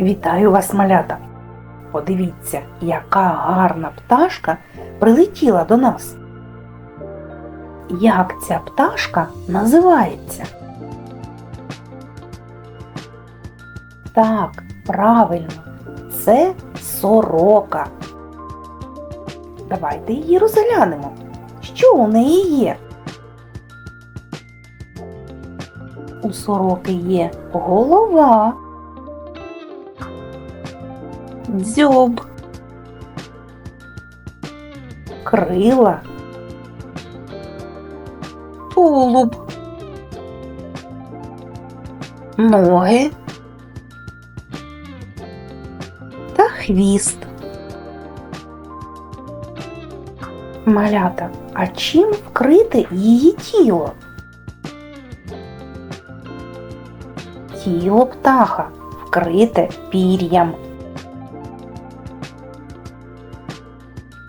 Вітаю вас, малята! Подивіться, яка гарна пташка прилетіла до нас. Як ця пташка називається? Так, правильно, це сорока. Давайте її розглянемо. Що у неї є? У сороки є голова, дзьоб, крила, тулуб, ноги та хвіст. Малята, а чим вкрите її тіло? Тіло птаха вкрите пір'ям.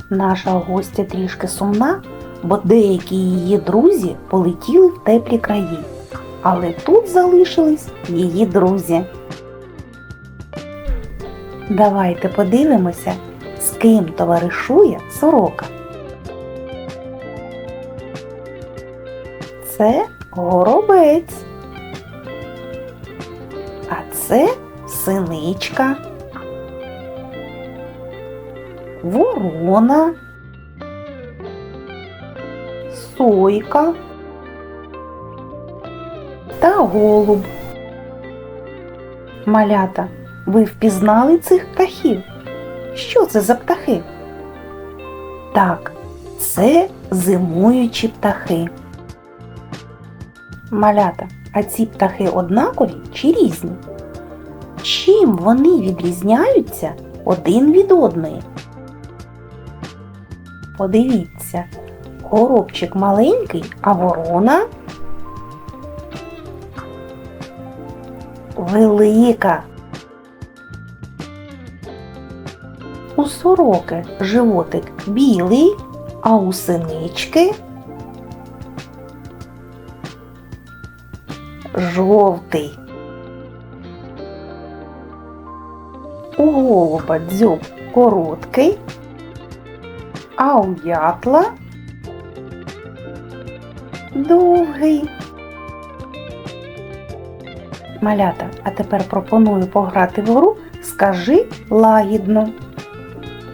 Наша гостя трішки сумна, бо деякі її друзі полетіли в теплі краї, але тут залишились її друзі. Давайте подивимося, з ким товаришує сорока. Це горобець. А це синичка. Ворона. Сойка та голуб. Малята, ви впізнали цих птахів? Що це за птахи? Так, це зимуючі птахи. Малята, а ці птахи однакові чи різні? Чим вони відрізняються один від одної? Подивіться, горобчик маленький, а ворона велика. У сороки животик білий, а у синички жовтий. У голуба дзьоб короткий, а у дятла довгий. Малята, а тепер пропоную пограти в гру Скажи лагідно.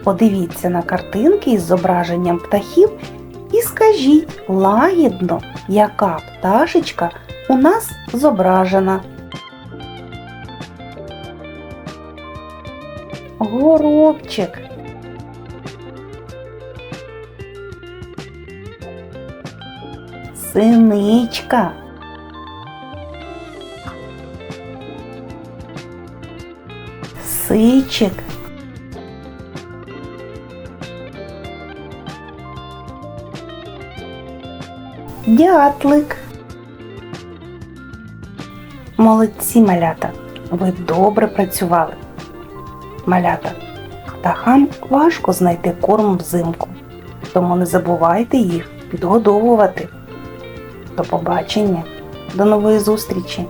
Подивіться на картинки із зображенням птахів і скажіть лагідно, яка пташечка у нас зображена. Горобчик. Синичка. Сичик. Дятлик. Молодці малята, ви добре працювали. Малята, птахам важко знайти корм взимку, тому не забувайте їх підгодовувати. До побачення, до нової зустрічі!